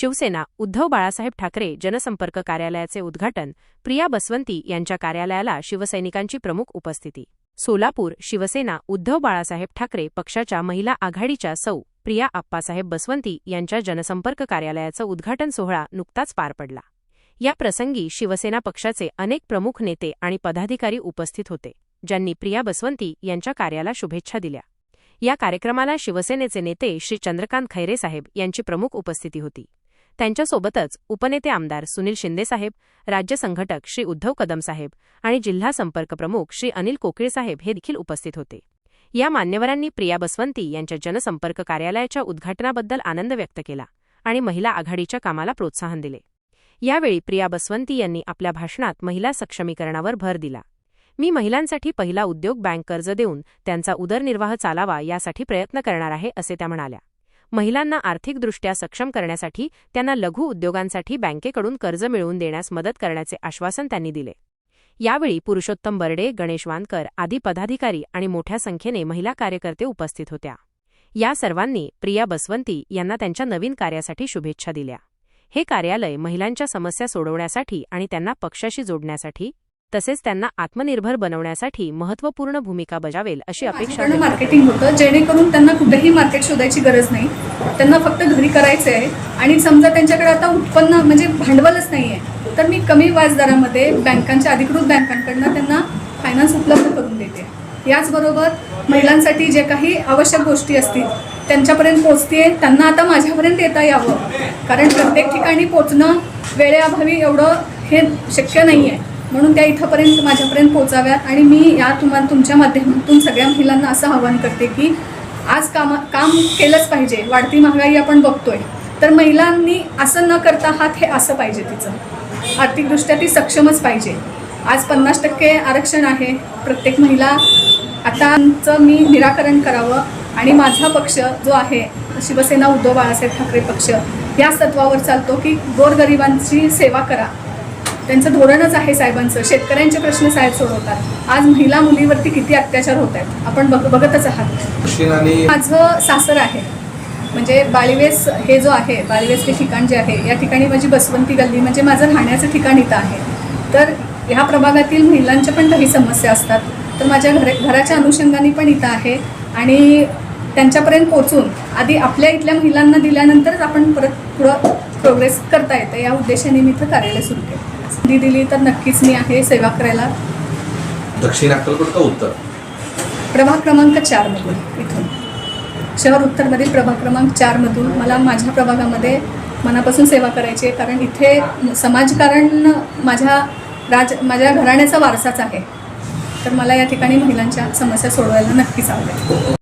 शिवसेना उद्धव बाळासाहेब ठाकरे जनसंपर्क कार्यालयाचे उद्घाटन प्रिया बसवंती यांच्या कार्यालयाला शिवसैनिकांची प्रमुख उपस्थिती. सोलापूर शिवसेना उद्धव बाळासाहेब ठाकरे पक्षाच्या महिला आघाडीच्या सौ प्रिया आप्पासाहेब बसवंती यांच्या जनसंपर्क कार्यालयाचं उद्घाटन सोहळा नुकताच पार पडला. या प्रसंगी शिवसेना पक्षाचे अनेक प्रमुख नेते आणि पदाधिकारी उपस्थित होते ज्यांनी प्रिया बसवंती यांच्या कार्याला शुभेच्छा दिल्या. या कार्यक्रमाला शिवसेनेचे नेते श्री चंद्रकांत खैरे साहेब यांची प्रमुख उपस्थिती होती. त्यांच्यासोबतच उपनेते आमदार सुनील शिंदेसाहेब राज्य संघटक श्री उद्धव कदम साहेब आणि जिल्हा संपर्क प्रमुख श्री अनिल कोकिळ साहेब हे देखील उपस्थित होते. या मान्यवरांनी प्रिया बसवंती यांच्या जनसंपर्क कार्यालयाच्या उद्घाटनाबद्दल आनंद व्यक्त केला आणि महिला आघाडीच्या कामाला प्रोत्साहन दिले. यावेळी प्रिया बसवंती यांनी आपल्या भाषणात महिला सक्षमीकरणावर भर दिला. मी महिलांसाठी पहिला उद्योग बँक कर्ज देऊन त्यांचा उदरनिर्वाह चालावा यासाठी प्रयत्न करणार आहे असे त्या म्हणाल्या. महिलांना आर्थिकदृष्ट्या सक्षम करण्यासाठी त्यांना लघु उद्योगांसाठी बँकेकडून कर्ज मिळवून देण्यास मदत करण्याचे आश्वासन त्यांनी दिले. यावेळी पुरुषोत्तम बर्डे गणेश वानकर आदी पदाधिकारी आणि मोठ्या संख्येने महिला कार्यकर्ते उपस्थित होत्या. या सर्वांनी प्रिया बसवंती यांना त्यांच्या नवीन कार्यासाठी शुभेच्छा दिल्या. हे कार्यालय महिलांच्या समस्या सोडवण्यासाठी आणि त्यांना पक्षाशी जोडण्यासाठी तसेच त्यांना आत्मनिर्भर बनवण्यासाठी महत्त्वपूर्ण भूमिका बजावेल अशी अपेक्षा मार्केटिंग होतं. जेणेकरून त्यांना कुठेही मार्केट शोधायची गरज नाही. त्यांना फक्त घरी करायचं आहे आणि समजा त्यांच्याकडे आता उत्पन्न म्हणजे भांडवलच नाही आहे तर मी कमी व्याजदरामध्ये बँकांच्या अधिकृत बँकांकडनं त्यांना फायनान्स उपलब्ध करून देते. याचबरोबर महिलांसाठी जे काही आवश्यक गोष्टी असतील त्यांच्यापर्यंत पोचते त्यांना आता माझ्यापर्यंत येता यावं. कारण प्रत्येक ठिकाणी पोचणं वेळेअभावी एवढं हे शक्य नाही आहे म्हणून त्या इथंपर्यंत माझ्यापर्यंत पोचाव्यात आणि मी या तुम्हाला तुमच्या माध्यमातून सगळ्या महिलांना असं आवाहन करते की आज काम काम केलंच पाहिजे वाढती महागाई आपण बघतोय. तर महिलांनी असं न करता हात हे असं पाहिजे तिचं. आर्थिकदृष्ट्या ती सक्षमच पाहिजे. आज पन्नास टक्के आरक्षण आहे. प्रत्येक महिला आताचं मी निराकरण करावं आणि माझा पक्ष जो आहे शिवसेना उद्धव बाळासाहेब ठाकरे पक्ष या तत्वावर चालतो की गोरगरिबांची सेवा करा. त्यांचं धोरणच आहे साहेबांचं. शेतकऱ्यांचे प्रश्न साहेब सोडवतात. आज महिला मुलीवरती किती अत्याचार होत आहेत आपण बघ बघतच आहात. माझं सासर आहे. म्हणजे बाळीवेस हे जो आहे बाळीवेस हे ठिकाण जे आहे या ठिकाणी माझी बसवंती गल्ली म्हणजे माझं राहण्याचं ठिकाण इथं आहे. तर ह्या प्रभागातील महिलांच्या पण काही समस्या असतात. तर माझ्या घर घराच्या अनुषंगाने पण इथं आहे. आणि त्यांच्यापर्यंत पोचून आधी आपल्या इथल्या महिलांना दिल्यानंतरच आपण परत पुढं प्रोग्रेस करता येतं या उद्देशाने मी इथं कार्यालय सुरू केलं. संधी दिली तर नक्कीच मी आहे सेवा करायला. दक्षिण अक्कलकोट का उत्तर? प्रभाग क्रमांक चारमधून इथून. शहर उत्तरमधील प्रभाग क्रमांक चारमधून मला माझ्या प्रभागामध्ये मनापासून सेवा करायची आहे कारण इथे समाजकारण माझ्या राज माझ्या घराण्याचा वारसाच आहे. तर मला या ठिकाणी महिलांच्या समस्या सोडवायला नक्कीच आवडेल.